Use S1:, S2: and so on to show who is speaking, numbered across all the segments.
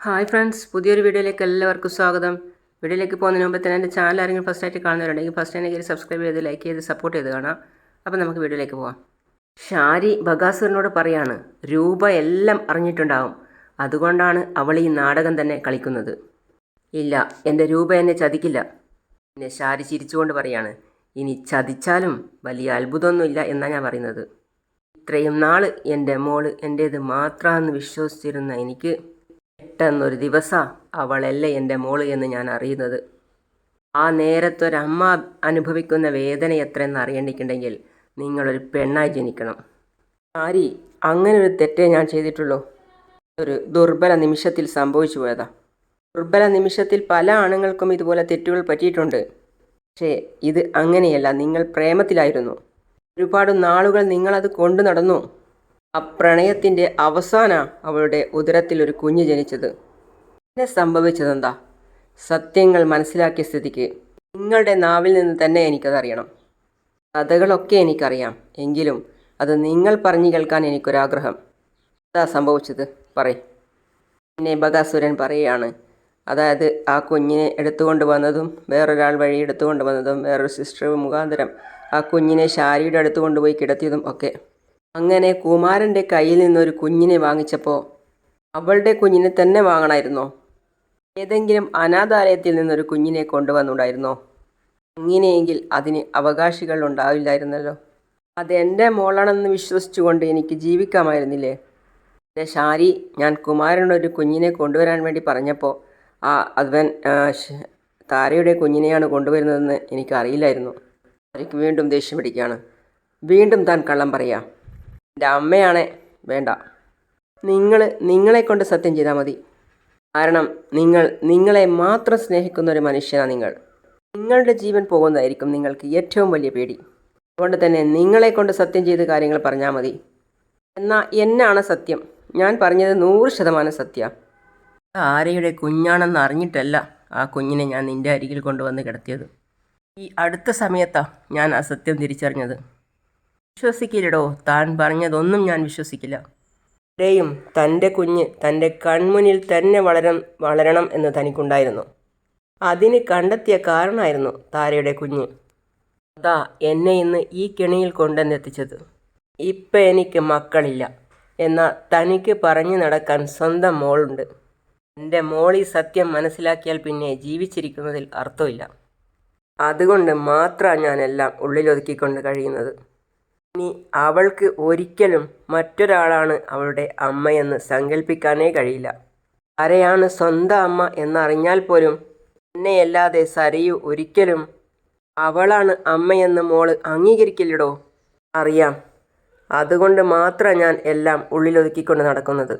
S1: Hi friends പുതിയൊരു വീഡിയോയിലേക്ക് എല്ലാവർക്കും സ്വാഗതം. വീഡിയോയിലേക്ക് പോകുന്നതിന് മുമ്പ് തന്നെ എന്റെ ചാനൽ ആരെങ്കിലും ഫസ്റ്റ് ആയിട്ട് കാണുന്നവരുണ്ടെങ്കിൽ ഫസ്റ്റ് തന്നെ കയറി സബ്സ്ക്രൈബ് ചെയ്ത് ലൈക്ക് ചെയ്ത് സപ്പോർട്ട് ചെയ്ത് കാണാം. അപ്പോൾ നമുക്ക് വീഡിയോയിലേക്ക് പോവാം. ഷാരി ബഗാസുറിനോട് പറയാണ് രൂപ എല്ലാം അറിഞ്ഞിട്ടുണ്ടാവും. അതുകൊണ്ടാണ് അവൾ ഈ നാടകം തന്നെ കളിക്കുന്നത്. ഇല്ല എന്റെ രൂപ എന്നെ ചതിക്കില്ല. പിന്നെ ഷാരി ചിരിച്ചുകൊണ്ട് പറയാണ് ഇനി ചതിച്ചാലും വലിയ അത്ഭുതമൊന്നുമില്ല എന്നാണ് ഞാൻ പറയുന്നത്. ഇത്രയും നാൾ എന്റെ മോൾ എന്റേത് മാത്രമാണെന്ന് വിശ്വസിച്ചിരുന്ന എനിക്ക് പെട്ടെന്നൊരു ദിവസം അവളല്ല എന്റെ മോൾ എന്ന് ഞാൻ അറിയുന്നത്. ആ നേരത്തൊരമ്മ അനുഭവിക്കുന്ന വേദന എത്രയെന്ന് അറിയണ്ടിക്കുണ്ടെങ്കിൽ നിങ്ങളൊരു പെണ്ണായി ജനിക്കണം. ആരി അങ്ങനെ ഒരു തെറ്റേ ഞാൻ ചെയ്തിട്ടുള്ളൂ. ഒരു ദുർബല നിമിഷത്തിൽ സംഭവിച്ചു പോയതാ. ദുർബല നിമിഷത്തിൽ പല ആണുങ്ങൾക്കും ഇതുപോലെ തെറ്റുകൾ പറ്റിയിട്ടുണ്ട്. പക്ഷേ ഇത് അങ്ങനെയല്ല. നിങ്ങൾ പ്രേമത്തിലായിരുന്നു. ഒരുപാട് നാളുകൾ നിങ്ങളത് കൊണ്ടു നടന്നു. ആ പ്രണയത്തിന്റെ അവസാന അവളുടെ ഉദരത്തിൽ ഒരു കുഞ്ഞ് ജനിച്ചത്. പിന്നെ സംഭവിച്ചതെന്താ? സത്യങ്ങൾ മനസ്സിലാക്കിയ സ്ഥിതിക്ക് നിങ്ങളുടെ നാവിൽ നിന്ന് തന്നെ എനിക്കതറിയണം. കഥകളൊക്കെ എനിക്കറിയാം. എങ്കിലും അത് നിങ്ങൾ പറഞ്ഞു കേൾക്കാൻ എനിക്കൊരാഗ്രഹം. എന്താ സംഭവിച്ചത്? പറയ്. പിന്നെ ബകാസുരൻ പറയുകയാണ്. അതായത് ആ കുഞ്ഞിനെ എടുത്തുകൊണ്ട് വന്നതും വേറൊരാൾ വഴി എടുത്തുകൊണ്ട് വന്നതും വേറൊരു സിസ്റ്റർ മുഖാന്തരം ആ കുഞ്ഞിനെ ശാരിയുടെ അടുത്ത് കൊണ്ടുപോയി കിടത്തിയതും ഒക്കെ. അങ്ങനെ കുമാരന്റെ കയ്യിൽ നിന്നൊരു കുഞ്ഞിനെ വാങ്ങിച്ചപ്പോൾ അവളുടെ കുഞ്ഞിനെ തന്നെ വാങ്ങണമായിരുന്നോ ഏതെങ്കിലും അനാഥാലയത്തിൽ നിന്നൊരു കുഞ്ഞിനെ കൊണ്ടുവന്നുണ്ടായിരുന്നോ? അങ്ങനെയെങ്കിൽ അതിന് അവകാശികൾ ഉണ്ടാവില്ലായിരുന്നല്ലോ. അതെന്റെ മോളാണെന്ന് വിശ്വസിച്ചുകൊണ്ട് എനിക്ക് ജീവിക്കാമായിരുന്നില്ലേ? എന്റെ ഷാരി ഞാൻ കുമാരനൊരു കുഞ്ഞിനെ കൊണ്ടുവരാൻ വേണ്ടി പറഞ്ഞപ്പോൾ ആ അവൻ താരയുടെ കുഞ്ഞിനെയാണ് കൊണ്ടുവരുന്നതെന്ന് എനിക്കറിയില്ലായിരുന്നു. അവർക്ക് വീണ്ടും ദേഷ്യം പിടിക്കുകയാണ്. വീണ്ടും താൻ കള്ളം പറയാം. എന്റെ അമ്മയാണേ. വേണ്ട. നിങ്ങൾ നിങ്ങളെ കൊണ്ട് സത്യം ചെയ്താൽ മതി. കാരണം നിങ്ങൾ നിങ്ങളെ മാത്രം സ്നേഹിക്കുന്ന ഒരു മനുഷ്യനാണ് നിങ്ങൾ. നിങ്ങളുടെ ജീവൻ പോകുന്നതായിരിക്കും നിങ്ങൾക്ക് ഏറ്റവും വലിയ പേടി. അതുകൊണ്ട് തന്നെ നിങ്ങളെ കൊണ്ട് സത്യം ചെയ്ത് കാര്യങ്ങൾ പറഞ്ഞാൽ മതി. എന്നാൽ എന്നാണ് സത്യം? ഞാൻ പറഞ്ഞത് നൂറ് ശതമാനം സത്യം. ആരയുടെ കുഞ്ഞാണെന്ന് അറിഞ്ഞിട്ടല്ല ആ കുഞ്ഞിനെ ഞാൻ നിന്റെ അരികിൽ കൊണ്ടുവന്ന് കിടത്തിയത്. ഈ അടുത്ത സമയത്താണ് ഞാൻ ആ സത്യം തിരിച്ചറിഞ്ഞത്. വിശ്വസിക്കില്ലടോ താൻ പറഞ്ഞതൊന്നും ഞാൻ വിശ്വസിക്കില്ല. ഇവിടെയും തന്റെ കുഞ്ഞ് തന്റെ കൺമുന്നിൽ തന്നെ വളരം വളരണം എന്ന് തനിക്കുണ്ടായിരുന്നു. അതിന് കണ്ടെത്തിയ കാരണമായിരുന്നു താരയുടെ കുഞ്ഞ്. അതാ എന്നെ ഇന്ന് ഈ കെണിയിൽ കൊണ്ടുവന്നെത്തിച്ചത് ഇപ്പം എനിക്ക് മക്കളില്ല. എന്നാൽ തനിക്ക് പറഞ്ഞു നടക്കാൻ സ്വന്തം മോളുണ്ട്. എന്റെ മോളി സത്യം മനസ്സിലാക്കിയാൽ പിന്നെ ജീവിച്ചിരിക്കുന്നതിൽ അർത്ഥമില്ല. അതുകൊണ്ട് മാത്രമാണ് ഞാനെല്ലാം ഉള്ളിലൊതുക്കിക്കൊണ്ട് കഴിയുന്നത്. ഇനി അവൾക്ക് ഒരിക്കലും മറ്റൊരാളാണ് അവളുടെ അമ്മയെന്ന് സങ്കല്പിക്കാനേ കഴിയില്ല. ആരെയാണ് സ്വന്തം അമ്മ എന്നറിഞ്ഞാൽ പോലും എന്നെയല്ലാതെ സരയു ഒരിക്കലും അവളാണ് അമ്മയെന്ന് മോൾ അംഗീകരിക്കില്ലടോ? അറിയാം. അതുകൊണ്ട് മാത്രം ഞാൻ എല്ലാം ഉള്ളിലൊതുക്കിക്കൊണ്ട് നടക്കുന്നത്.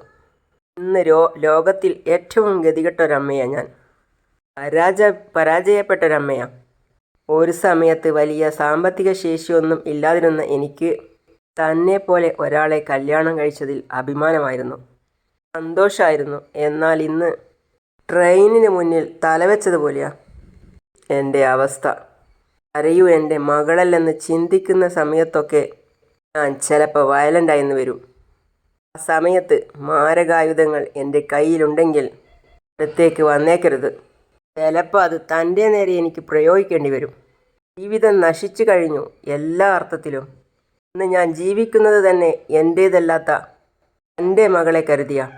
S1: ഇന്ന് രോ ലോകത്തിൽ ഏറ്റവും ഗതികെട്ടൊരമ്മയാണ് ഞാൻ. പരാജ പരാജയപ്പെട്ടൊരമ്മയാണ് ഒരു സമയത്ത് വലിയ സാമ്പത്തിക ശേഷിയൊന്നും ഇല്ലാതിരുന്ന എനിക്ക് തന്നെ പോലെ ഒരാളെ കല്യാണം കഴിച്ചതിൽ അഭിമാനമായിരുന്നു. സന്തോഷമായിരുന്നു എന്നാൽ ഇന്ന് ട്രെയിനിന് മുന്നിൽ തലവെച്ചതുപോലെയാ എന്റെ അവസ്ഥ. അറിയൂ എന്റെ മകളല്ലെന്ന് ചിന്തിക്കുന്ന സമയത്തൊക്കെ ഞാൻ ചിലപ്പോൾ വയലന്റായെന്ന് വരും. ആ സമയത്ത് മാരകായുധങ്ങൾ എന്റെ കയ്യിലുണ്ടെങ്കിൽ അടുത്തേക്ക് വന്നേക്കരുത്. ചിലപ്പോൾ അത് തന്റെ നേരെ എനിക്ക് പ്രയോഗിക്കേണ്ടി വരും. ജീവിതം നശിച്ചു കഴിഞ്ഞു എല്ലാ അർത്ഥത്തിലും. ഇന്ന് ഞാൻ ജീവിക്കുന്നത് തന്നെ എന്റേതല്ലാത്ത എന്റെ മകളെ കരുതിയ.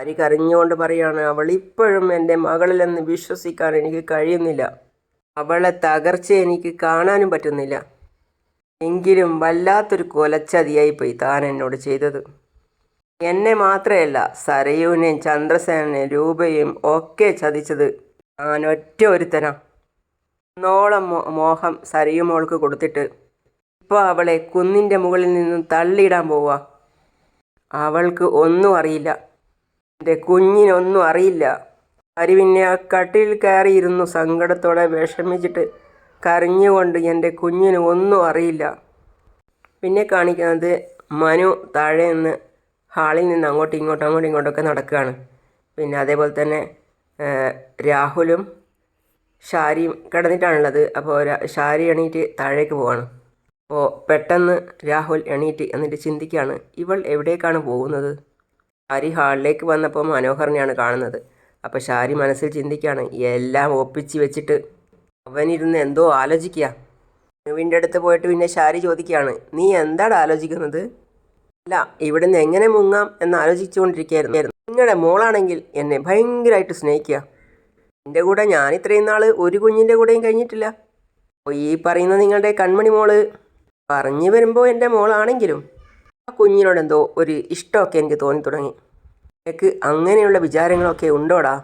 S1: ഹരി കരഞ്ഞുകൊണ്ട് പറയുകയാണ് അവൾ ഇപ്പോഴും എന്റെ മകളിലെന്ന് വിശ്വസിക്കാൻ എനിക്ക് കഴിയുന്നില്ല. അവളെ തകർച്ച എനിക്ക് കാണാനും പറ്റുന്നില്ല. എങ്കിലും വല്ലാത്തൊരു കൊലച്ചതിയായിപ്പോയി താൻ എന്നോട് ചെയ്തത്. എന്നെ മാത്രമല്ല സരയൂനെയും ചന്ദ്രസേനെയും രൂപയും ഒക്കെ ചതിച്ചത് ഒറ്റ ഒരുത്തനാ നോളം മോഹം സരിയുമോൾക്ക് കൊടുത്തിട്ട് ഇപ്പോൾ അവളെ കുന്നിന്റെ മുകളിൽ നിന്നും തള്ളിയിടാൻ പോവുക അവൾക്ക് ഒന്നും അറിയില്ല. എന്റെ കുഞ്ഞിനൊന്നും അറിയില്ല. ഹരി പിന്നെ ആ കട്ടിൽ കയറിയിരുന്നു സങ്കടത്തോടെ വിഷമിച്ചിട്ട് കരഞ്ഞുകൊണ്ട് എന്റെ കുഞ്ഞിന് ഒന്നും അറിയില്ല. പിന്നെ കാണിക്കുന്നത് മനു താഴെ നിന്ന് ഹാളിൽ നിന്ന് അങ്ങോട്ടും ഇങ്ങോട്ടും അങ്ങോട്ടും ഇങ്ങോട്ടൊക്കെ നടക്കുകയാണ്. പിന്നെ അതേപോലെ തന്നെ രാഹുലും ഷാരിയും കിടന്നിട്ടാണുള്ളത്. അപ്പോൾ ഷാരി എണീറ്റ് താഴേക്ക് പോവാണ്. അപ്പോൾ പെട്ടെന്ന് രാഹുൽ എണീറ്റ് എന്നിട്ട് ചിന്തിക്കുകയാണ് ഇവൾ എവിടേക്കാണ് പോകുന്നത്? ഷാരി ഹാളിലേക്ക് വന്നപ്പോൾ മനോഹറിനെയാണ് കാണുന്നത്. അപ്പോൾ ഷാരി മനസ്സിൽ ചിന്തിക്കുകയാണ് എല്ലാം ഒപ്പിച്ച് വെച്ചിട്ട് അവനിരുന്ന് എന്തോ ആലോചിക്കുക നുവിന്റെ അടുത്ത് പോയിട്ട് പിന്നെ ഷാരി ചോദിക്കുകയാണ് നീ എന്താണ് ആലോചിക്കുന്നത്? അല്ല ഇവിടുന്ന് എങ്ങനെ മുങ്ങാം? എന്ന് ആലോചിച്ചുകൊണ്ടിരിക്കുകയായിരുന്നു നിങ്ങളുടെ മോളാണെങ്കിൽ എന്നെ ഭയങ്കരമായിട്ട് സ്നേഹിക്കുക. എന്റെ കൂടെ ഞാൻ ഇത്രയും നാൾ ഒരു കുഞ്ഞിന്റെ കൂടെയും കഴിഞ്ഞിട്ടില്ല. അപ്പോൾ ഈ പറയുന്ന നിങ്ങളുടെ കൺമണി മോൾ പറഞ്ഞു വരുമ്പോൾ എന്റെ മോളാണെങ്കിലും ആ കുഞ്ഞിനോട് എന്തോ ഒരു ഇഷ്ടമൊക്കെ എനിക്ക് തോന്നി തുടങ്ങി എനിക്ക് അങ്ങനെയുള്ള വിചാരങ്ങളൊക്കെ ഉണ്ടോടാ?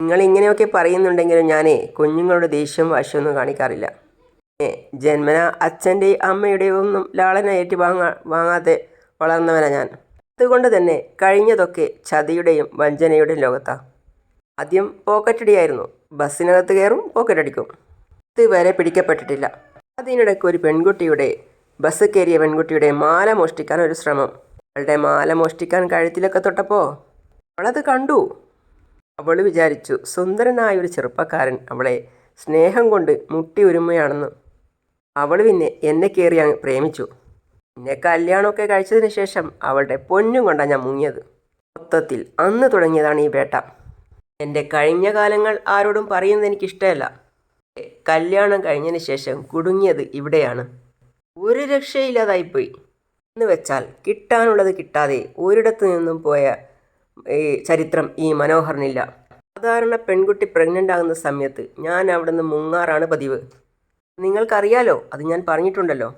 S1: നിങ്ങളിങ്ങനെയൊക്കെ പറയുന്നുണ്ടെങ്കിലും ഞാൻ കുഞ്ഞുങ്ങളുടെ ദേഷ്യം വാശിയൊന്നും കാണിക്കാറില്ല. ജന്മന അച്ഛന്റെയും അമ്മയുടെയും ഒന്നും ലാളന വാങ്ങാ വാങ്ങാതെ വളർന്നവനാണ് ഞാൻ. അതുകൊണ്ട് തന്നെ കഴിഞ്ഞതൊക്കെ ചതിയുടെയും വഞ്ചനയുടെയും ലോകത്താണ് ആദ്യം പോക്കറ്റടിയായിരുന്നു. ബസ്സിനകത്ത് കയറും പോക്കറ്റടിക്കും. ഇതുവരെ പിടിക്കപ്പെട്ടിട്ടില്ല. അതിനിടയ്ക്ക് ഒരു പെൺകുട്ടിയുടെ ബസ് കയറിയ പെൺകുട്ടിയുടെ മാല മോഷ്ടിക്കാൻ ഒരു ശ്രമം. അവളുടെ മാല മോഷ്ടിക്കാൻ കഴുത്തിലൊക്കെ തൊട്ടപ്പോൾ അവളത് കണ്ടു. അവൾ വിചാരിച്ചു സുന്ദരനായ ഒരു ചെറുപ്പക്കാരൻ അവളെ സ്നേഹം കൊണ്ട് മുട്ടി ഒരുമയാണെന്ന്. അവൾ പിന്നെ എന്നെ കയറി അങ്ങ് പ്രേമിച്ചു. പിന്നെ കല്യാണമൊക്കെ കഴിച്ചതിന് ശേഷം അവളുടെ പൊന്നും കൊണ്ടാണ് ഞാൻ മുങ്ങിയത്. മൊത്തത്തിൽ അന്ന് തുടങ്ങിയതാണ് ഈ വേട്ട. എന്റെ കഴിഞ്ഞ കാലങ്ങൾ ആരോടും പറയുന്നത് എനിക്കിഷ്ടമല്ല. കല്യാണം കഴിഞ്ഞതിന് ശേഷം കുടുങ്ങിയത് ഇവിടെയാണ്. ഒരു രക്ഷയില്ലാതായിപ്പോയി എന്ന് വെച്ചാൽ കിട്ടാനുള്ളത് കിട്ടാതെ ഒരിടത്തു നിന്നും പോയ ഈ ചരിത്രം ഈ മനോഹറിനില്ല സാധാരണ പെൺകുട്ടി പ്രഗ്നന്റ് ആകുന്ന സമയത്ത് ഞാൻ അവിടെ നിന്ന് മുങ്ങാറാണ് പതിവ്. നിങ്ങൾക്കറിയാലോ അത് ഞാൻ പറഞ്ഞിട്ടുണ്ടല്ലോ.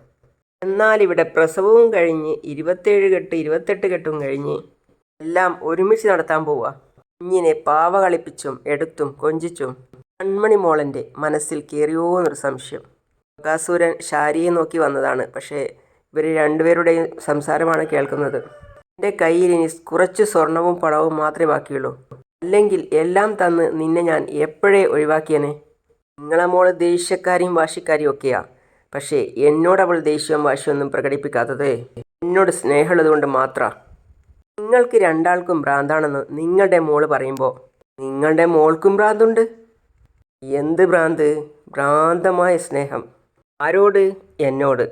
S1: എന്നാൽ ഇവിടെ പ്രസവവും കഴിഞ്ഞ് ഇരുപത്തേഴ് കെട്ട് ഇരുപത്തെട്ട് കെട്ടും കഴിഞ്ഞ് എല്ലാം ഒരുമിച്ച് നടത്താൻ പോവുക കുഞ്ഞിനെ പാവ കളിപ്പിച്ചും എടുത്തും കൊഞ്ചിച്ചും കൺമണി മോളന്റെ മനസ്സിൽ കയറിയോ എന്നൊരു സംശയം. ബകാസുരൻ ഷാരിയെ നോക്കി വന്നതാണ്. പക്ഷേ ഇവർ രണ്ടുപേരുടെയും സംസാരമാണ് കേൾക്കുന്നത്. എന്റെ കയ്യിൽ ഇനി കുറച്ച് സ്വർണവും പണവും മാത്രമേ ബാക്കിയുള്ളൂ. അല്ലെങ്കിൽ എല്ലാം തന്ന് നിന്നെ ഞാൻ എപ്പോഴേ ഒഴിവാക്കിയനെ? നിങ്ങളെ മോൾ ദേഷ്യക്കാരിയും വാശിക്കാരിയും ഒക്കെയാ. പക്ഷേ എന്നോട് അവൾ ദേഷ്യവും വാശിയൊന്നും പ്രകടിപ്പിക്കാത്തത്. എന്നോട് സ്നേഹമുള്ളത് മാത്രം. നിങ്ങൾക്ക് രണ്ടാൾക്കും ഭ്രാന്താണെന്ന് നിങ്ങളുടെ മോൾ പറയുമ്പോൾ നിങ്ങളുടെ മോൾക്കും ഭ്രാന്തുണ്ട്. എന്ത് ഭ്രാന്ത്? ഭ്രാന്തമായ സ്നേഹം. ആരോട്? എന്നോട്.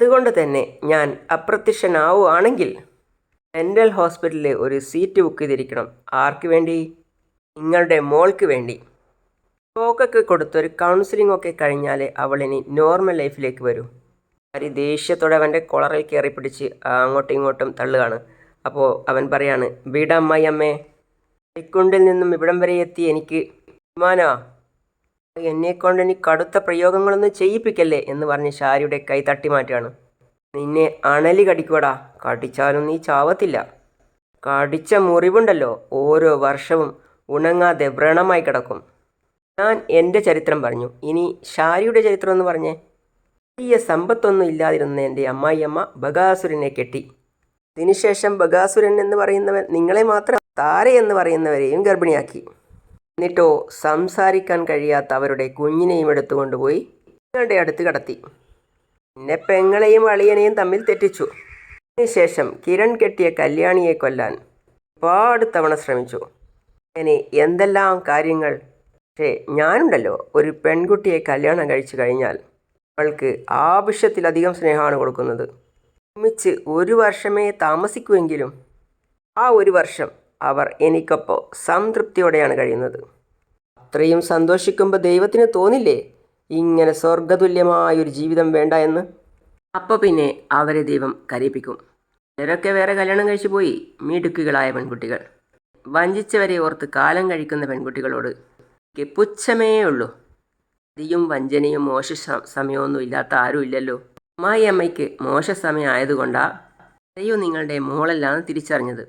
S1: അതുകൊണ്ട് തന്നെ ഞാൻ അപ്രത്യക്ഷനാവുകയാണെങ്കിൽ മെന്റൽ ഹോസ്പിറ്റലിൽ ഒരു സീറ്റ് ബുക്ക് ചെയ്തിരിക്കണം. ആർക്ക് വേണ്ടി? നിങ്ങളുടെ മോൾക്ക് വേണ്ടി. ടോക്കൊക്കെ കൊടുത്തൊരു കൗൺസിലിംഗ് ഒക്കെ കഴിഞ്ഞാൽ അവളിനി നോർമൽ ലൈഫിലേക്ക് വരൂ. ഹരി ദേഷ്യത്തോടെ അവന്റെ കൊളറിൽ കയറി പിടിച്ച് അങ്ങോട്ടും ഇങ്ങോട്ടും തള്ളുകയാണ്. അപ്പോൾ അവൻ പറയാണ് വീടമ്മായി അമ്മേ കൈക്കുണ്ടിൽ നിന്നും ഇവിടം വരെ എത്തി എനിക്ക് വിമാനാ. എന്നെക്കൊണ്ട് ഇനി കടുത്ത പ്രയോഗങ്ങളൊന്നും ചെയ്യിപ്പിക്കല്ലേ? എന്ന് പറഞ്ഞ് ഷാരിയുടെ കൈ തട്ടി മാറ്റുകയാണ് നിന്നെ അണലി കടിക്കുവടാ കടിച്ചാലും നീ ചാവത്തില്ല. കടിച്ച മുറിവുണ്ടല്ലോ ഓരോ വർഷവും ഉണങ്ങാതെ വ്രണമായി കിടക്കും. ഞാൻ എന്റെ ചരിത്രം പറഞ്ഞു. ഇനി ഷാരിയുടെ ചരിത്രം എന്ന് പറഞ്ഞേ? വലിയ സമ്പത്തൊന്നും ഇല്ലാതിരുന്ന എന്റെ അമ്മായിയമ്മ ബഗാസുരനെ കെട്ടി. അതിനുശേഷം ബഗാസുരൻ എന്ന് പറയുന്നവൻ നിങ്ങളെ മാത്രം താര എന്ന് പറയുന്നവരെയും ഗർഭിണിയാക്കി. എന്നിട്ടോ സംസാരിക്കാൻ കഴിയാത്ത അവരുടെ കുഞ്ഞിനെയും എടുത്തുകൊണ്ടുപോയി നിങ്ങളുടെ അടുത്ത് കടത്തി. പിന്നെ പെങ്ങളെയും അളിയനെയും തമ്മിൽ തെറ്റിച്ചു. അതിനുശേഷം കിരൺ കെട്ടിയ കല്യാണിയെ കൊല്ലാൻ ഒരുപാട് തവണ ശ്രമിച്ചു. അങ്ങനെ എന്തെല്ലാം കാര്യങ്ങൾ പക്ഷേ ഞാനുണ്ടല്ലോ ഒരു പെൺകുട്ടിയെ കല്യാണം കഴിച്ചു കഴിഞ്ഞാൽ അവൾക്ക് ആവശ്യത്തിലധികം സ്നേഹമാണ് കൊടുക്കുന്നത്. ഒരുമിച്ച് ഒരു വർഷമേ താമസിക്കുമെങ്കിലും ആ ഒരു വർഷം അവർ എനിക്കൊപ്പം സംതൃപ്തിയോടെയാണ് കഴിയുന്നത്. അത്രയും സന്തോഷിക്കുമ്പോൾ ദൈവത്തിന് തോന്നില്ലേ? ഇങ്ങനെ സ്വർഗതുല്യമായൊരു ജീവിതം വേണ്ട എന്ന്. അപ്പോൾ പിന്നെ അവരെ ദൈവം കരയിപ്പിക്കും. ചിലരൊക്കെ വേറെ കല്യാണം കഴിച്ചു പോയി മിടുക്കുകളായ പെൺകുട്ടികൾ. വഞ്ചിച്ചവരെ ഓർത്ത് കാലം കഴിക്കുന്ന പെൺകുട്ടികളോട് എനിക്ക് പുച്ഛമേ ഉള്ളൂ അതിയും വഞ്ചനയും മോശ സമയമൊന്നും ഇല്ലാത്ത ആരും ഇല്ലല്ലോ അമ്മായി അമ്മയ്ക്ക് മോശ സമയം ആയതുകൊണ്ടാ അതെയോ നിങ്ങളുടെ മോളല്ലാന്ന് തിരിച്ചറിഞ്ഞത്.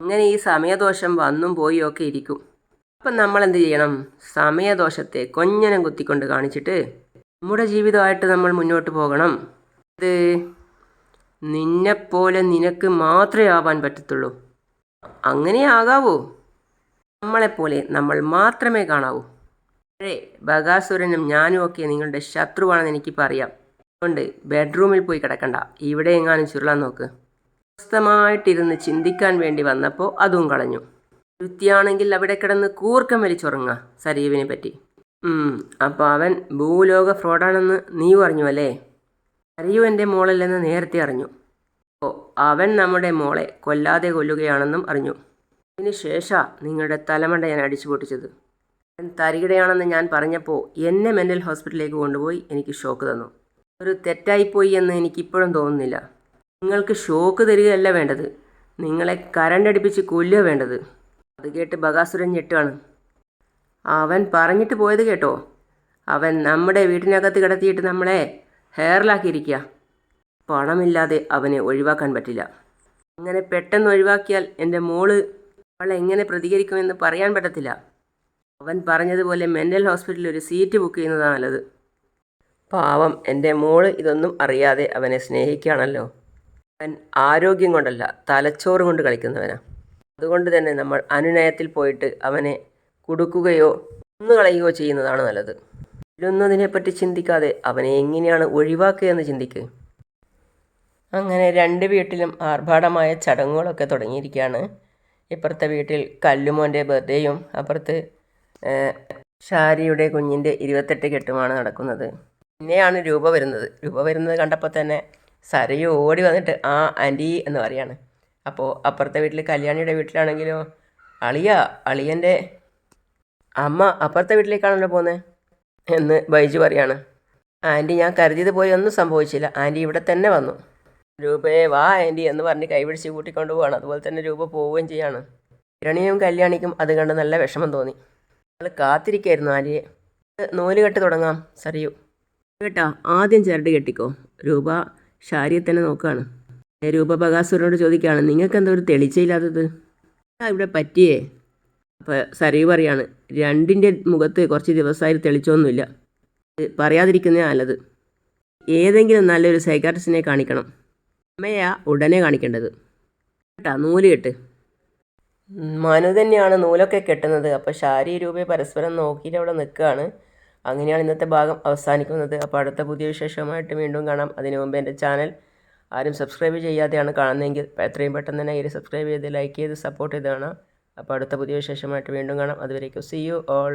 S1: അങ്ങനെ ഈ സമയദോഷം വന്നും പോയും ഒക്കെ ഇരിക്കും. അപ്പം നമ്മൾ എന്ത് ചെയ്യണം? സമയദോഷത്തെ കൊഞ്ഞനം കുത്തിക്കൊണ്ട് കാണിച്ചിട്ട് നമ്മുടെ ജീവിതമായിട്ട് നമ്മൾ മുന്നോട്ട് പോകണം. ഇത് നിന്നെപ്പോലെ നിനക്ക് മാത്രമേ ആവാൻ പറ്റത്തുള്ളൂ. അങ്ങനെ ആകാവൂ നമ്മളെപ്പോലെ നമ്മൾ മാത്രമേ കാണാവൂ. അഴേ ബകാസുരനും ഞാനും ഒക്കെ നിങ്ങളുടെ ശത്രുവാണെന്ന് എനിക്കിപ്പോൾ അറിയാം അതുകൊണ്ട് ബെഡ്റൂമിൽ പോയി കിടക്കണ്ട. ഇവിടെ എങ്ങാനും ചുരുളാൻ നോക്ക്. സ്വസ്ഥമായിട്ടിരുന്ന് ചിന്തിക്കാൻ വേണ്ടി വന്നപ്പോൾ അതും കളഞ്ഞു. വൃത്തിയാണെങ്കിൽ അവിടെ കിടന്ന് കൂർക്കം വലിച്ചുറങ്ങുക സരീവിനെ പറ്റി. അപ്പോൾ അവൻ ഭൂലോക ഫ്രോഡാണെന്ന് നീ പറഞ്ഞു അല്ലേ? സരിയു എന്റെ മോളല്ലെന്ന് നേരത്തെ അറിഞ്ഞു. ഓ അവൻ നമ്മുടെ മോളെ കൊല്ലാതെ കൊല്ലുകയാണെന്നും അറിഞ്ഞു. അതിന് ശേഷമാണ് നിങ്ങളുടെ തലമണ്ട ഞാൻ അടിച്ചു പൊട്ടിച്ചത്. ഞാൻ തരികിടയാണെന്ന് ഞാൻ പറഞ്ഞപ്പോൾ എന്നെ മെന്റൽ ഹോസ്പിറ്റലിലേക്ക് കൊണ്ടുപോയി എനിക്ക് ഷോക്ക് തന്നു. ഒരു തെറ്റായിപ്പോയി എന്ന് എനിക്കിപ്പോഴും തോന്നുന്നില്ല. നിങ്ങൾക്ക് ഷോക്ക് തരികയല്ല വേണ്ടത്. നിങ്ങളെ കരണ്ടടിപ്പിച്ച് കൊല്ലുക വേണ്ടത്. അത് കേട്ട് ബകാസുരൻ ഞെട്ടാണ് അവൻ പറഞ്ഞിട്ട് പോയത് കേട്ടോ. അവൻ നമ്മുടെ വീട്ടിനകത്ത് കിടത്തിയിട്ട് നമ്മളെ ഹെയറിലാക്കിയിരിക്കുക. പണമില്ലാതെ അവനെ ഒഴിവാക്കാൻ പറ്റില്ല. അങ്ങനെ പെട്ടെന്ന് ഒഴിവാക്കിയാൽ എന്റെ മോൾ അവൾ എങ്ങനെ പ്രതികരിക്കുമെന്ന് പറയാൻ പറ്റത്തില്ല. അവൻ പറഞ്ഞതുപോലെ മെന്റൽ ഹോസ്പിറ്റലിൽ ഒരു സീറ്റ് ബുക്ക് ചെയ്യുന്നതാണ് നല്ലത്. പാവം എന്റെ മോൾ ഇതൊന്നും അറിയാതെ അവനെ സ്നേഹിക്കുകയാണല്ലോ. അവൻ ആരോഗ്യം കൊണ്ടല്ല തലച്ചോറ് കൊണ്ട് കളിക്കുന്നവനാ. അതുകൊണ്ട് തന്നെ നമ്മൾ അനുനയത്തിൽ പോയിട്ട് അവനെ കുടുക്കുകയോ കൊന്നുകളയുകയോ ചെയ്യുന്നതാണ് നല്ലത്. ഇടുന്നതിനെപ്പറ്റി ചിന്തിക്കാതെ അവനെ എങ്ങനെയാണ് ഒഴിവാക്കുക എന്ന് ചിന്തിക്കുക അങ്ങനെ രണ്ട് വീട്ടിലും ആർഭാടമായ ചടങ്ങുകളൊക്കെ തുടങ്ങിയിരിക്കുകയാണ്. ഇപ്പുറത്തെ വീട്ടിൽ കല്ലുമോന്റെ ബർത്ത്ഡേയും അപ്പുറത്ത് ഷാരിയുടെ കുഞ്ഞിന്റെ ഇരുപത്തെട്ട് കെട്ടുമാണ് നടക്കുന്നത്. പിന്നെയാണ് രൂപ വരുന്നത്. രൂപ വരുന്നത് കണ്ടപ്പോൾ തന്നെ സരയു ഓടി വന്നിട്ട് ആ ആന്റി എന്ന് പറയാണ്. അപ്പോൾ അപ്പുറത്തെ വീട്ടിൽ കല്യാണിയുടെ വീട്ടിലാണെങ്കിലോ? അളിയ അളിയന്റെ അമ്മ അപ്പുറത്തെ വീട്ടിലേക്കാണല്ലോ പോകുന്നത് എന്ന് ബൈജു പറയാണ്. ആന്റി ഞാൻ കരുതിയത് പോലെ ഒന്നും സംഭവിച്ചില്ല. ആന്റി ഇവിടെ തന്നെ വന്നു. രൂപയെ വാ ആന്റി എന്ന് പറഞ്ഞ് കൈപിടിച്ച് കൂട്ടിക്കൊണ്ട് പോവാണ്. അതുപോലെ തന്നെ രൂപ പോവുകയും ചെയ്യാണ്. കിരണിയും കല്യാണിക്കും അത് കണ്ട് നല്ല വിഷമം തോന്നി. നമ്മൾ കാത്തിരിക്കായിരുന്നു ആന്റിയെ. നൂൽ കെട്ട് തുടങ്ങാം സറിയു. കേട്ടാ ആദ്യം ചരട് കെട്ടിക്കോ. രൂപ ഷാരിയെ തന്നെ നോക്കുകയാണ് രൂപ ബകാസുരനോട് ചോദിക്കുകയാണ് നിങ്ങൾക്ക് എന്താ ഒരു തെളിച്ചയില്ലാത്തത്? ഇവിടെ പറ്റിയേ. അപ്പോൾ സറിയു പറയാണ് രണ്ടിന്റെ മുഖത്ത് കുറച്ച് ദിവസമായി തെളിച്ചൊന്നുമില്ല. പറയാതിരിക്കുന്നേ നല്ലത്. ഏതെങ്കിലും നല്ലൊരു സൈക്കാട്രിസ്റ്റിനെ കാണിക്കണം. അമ്മയാ ഉടനെ കാണിക്കേണ്ടത്. കേട്ടാ നൂൽ കെട്ട്. മനു തന്നെയാണ് നൂലൊക്കെ കെട്ടുന്നത്. അപ്പോൾ ഷാരി രൂപയെ പരസ്പരം നോക്കിയിട്ട് അവിടെ നിൽക്കുകയാണ്. അങ്ങനെയാണ് ഇന്നത്തെ ഭാഗം അവസാനിക്കുന്നത്. അപ്പോൾ അടുത്ത പുതിയ വിശേഷമായിട്ട് വീണ്ടും കാണാം. അതിനു മുമ്പ് എന്റെ ചാനൽ ആരും സബ്സ്ക്രൈബ് ചെയ്യാതെയാണ് കാണുന്നതെങ്കിൽ എത്രയും പെട്ടെന്ന് തന്നെ ഇത് സബ്സ്ക്രൈബ് ചെയ്ത് ലൈക്ക് ചെയ്ത് സപ്പോർട്ട് ചെയ്ത് കാണാം. അപ്പോൾ അടുത്ത പുതിയ വിശേഷമായിട്ട് വീണ്ടും കാണാം. അതുവരേക്കും സി യു ഓൾ